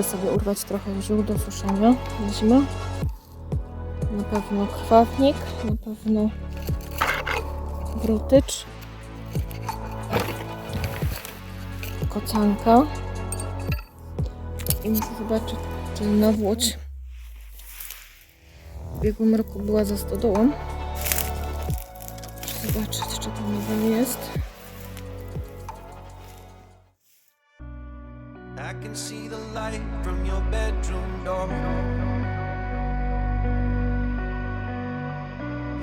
Idę sobie urwać trochę ziół do suszenia na zimę. Na pewno krwawnik, na pewno brutycz, kocanka i muszę zobaczyć, czy na Łódź w ubiegłym roku była za stodołą. Muszę zobaczyć, czy tam nadal jest.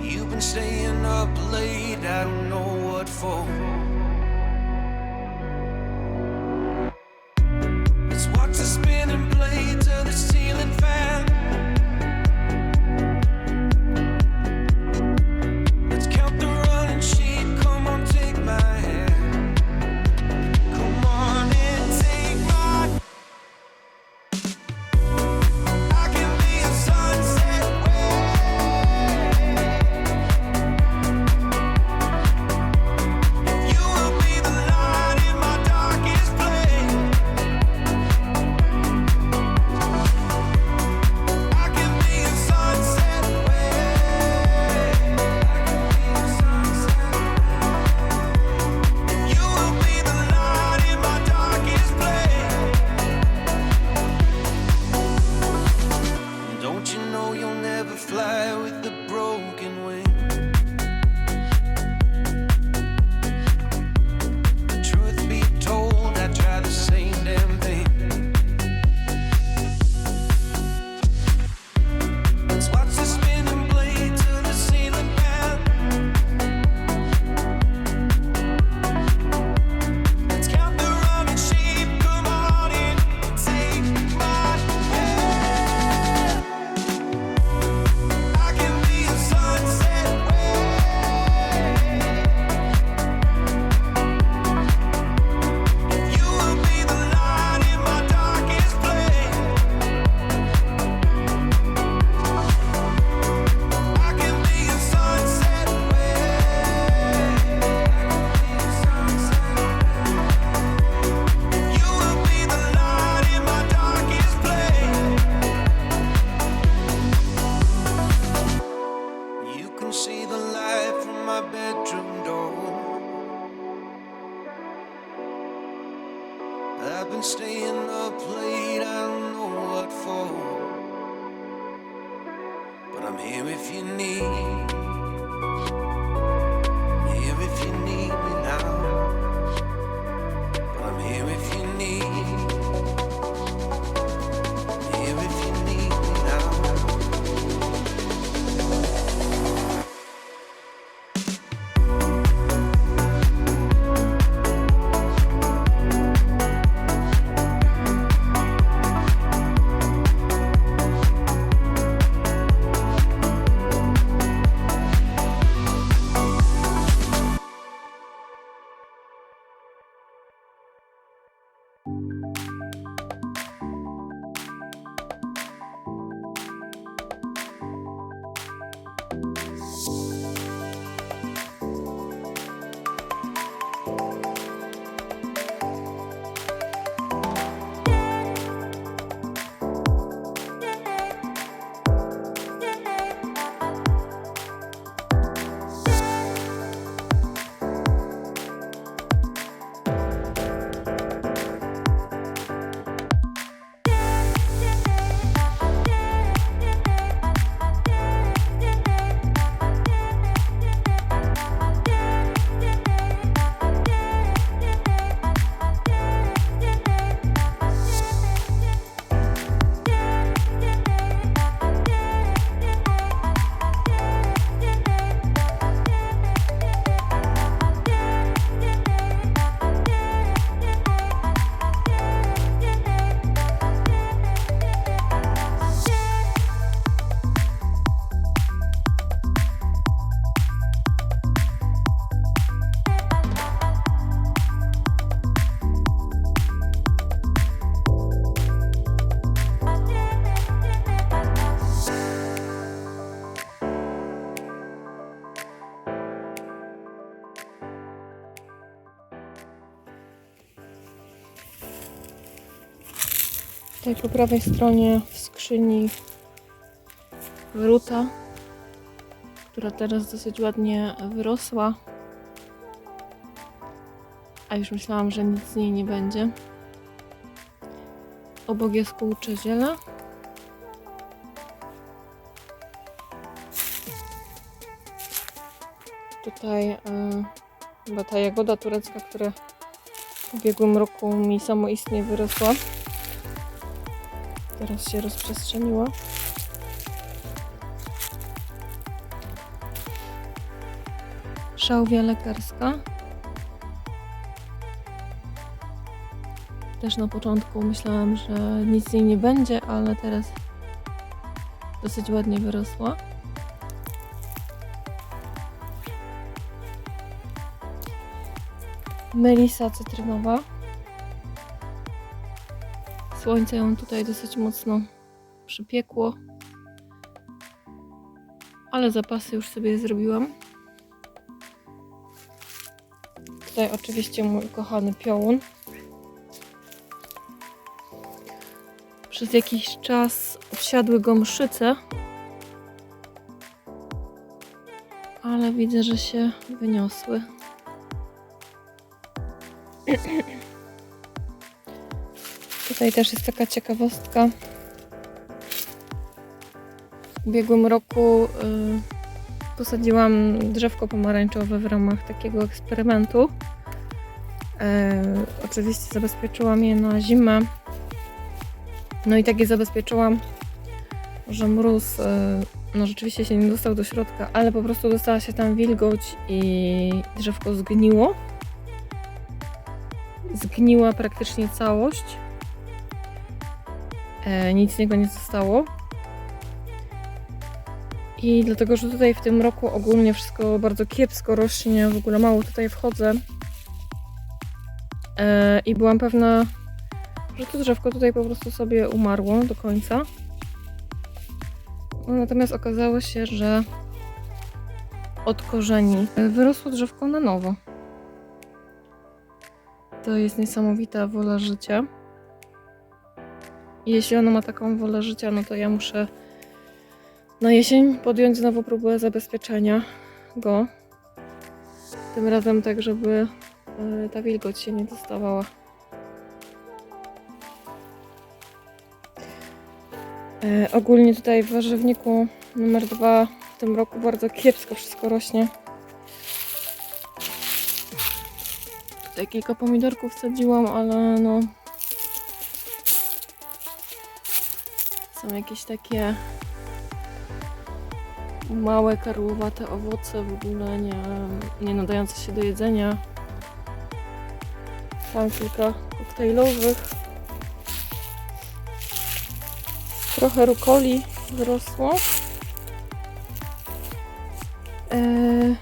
You've been staying up late, I don't know what for. here if you need. Tutaj po prawej stronie w skrzyni ruta, która teraz dosyć ładnie wyrosła. A już myślałam, że nic z niej nie będzie. Obok jest kółcze ziele. Tutaj y, chyba ta jagoda turecka, która w ubiegłym roku mi samoistnie wyrosła. Teraz się rozprzestrzeniła. Szałwia lekarska. Też na początku myślałam, że nic z niej nie będzie, ale teraz dosyć ładnie wyrosła. Melisa cytrynowa. Słońce ją tutaj dosyć mocno przypiekło. Ale zapasy już sobie zrobiłam. Tutaj oczywiście mój ukochany piołun. Przez jakiś czas wsiadły go mszyce. Ale widzę, że się wyniosły. Tutaj też jest taka ciekawostka. W ubiegłym roku y, posadziłam drzewko pomarańczowe w ramach takiego eksperymentu. E, oczywiście zabezpieczyłam je na zimę. No i tak je zabezpieczyłam, że mróz e, no rzeczywiście się nie dostał do środka, ale po prostu dostała się tam wilgoć i drzewko zgniło. Zgniła praktycznie całość. E, nic z niego nie zostało. I dlatego, że tutaj w tym roku ogólnie wszystko bardzo kiepsko rośnie, w ogóle mało tutaj wchodzę. E, I byłam pewna, że to drzewko tutaj po prostu sobie umarło do końca. No, natomiast okazało się, że od korzeni wyrosło drzewko na nowo. To jest niesamowita wola życia. I jeśli ono ma taką wolę życia, no to ja muszę na jesień podjąć znowu próbę zabezpieczenia go. Tym razem tak, żeby e, ta wilgoć się nie dostawała. E, ogólnie tutaj w warzywniku numer dwa w tym roku bardzo kiepsko wszystko rośnie. Tutaj kilka pomidorków wsadziłam, ale no są jakieś takie małe, karłowate owoce, w ogóle nie, nie nadające się do jedzenia. Tam kilka koktajlowych. Trochę rukoli wyrosło. Eee,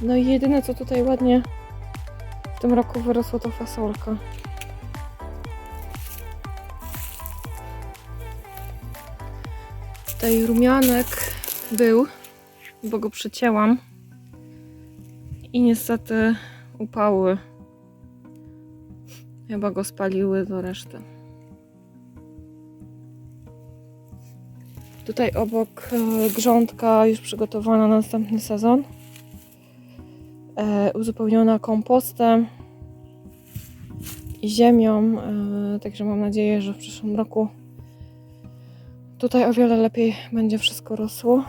no i jedyne co tutaj ładnie w tym roku wyrosło to fasolka. Tutaj rumianek był, bo go przecięłam. I niestety upały. Chyba go spaliły do reszty. Tutaj obok e, grządka już przygotowana na następny sezon. E, uzupełniona kompostem i ziemią. E, także mam nadzieję, że w przyszłym roku tutaj o wiele lepiej będzie wszystko rosło.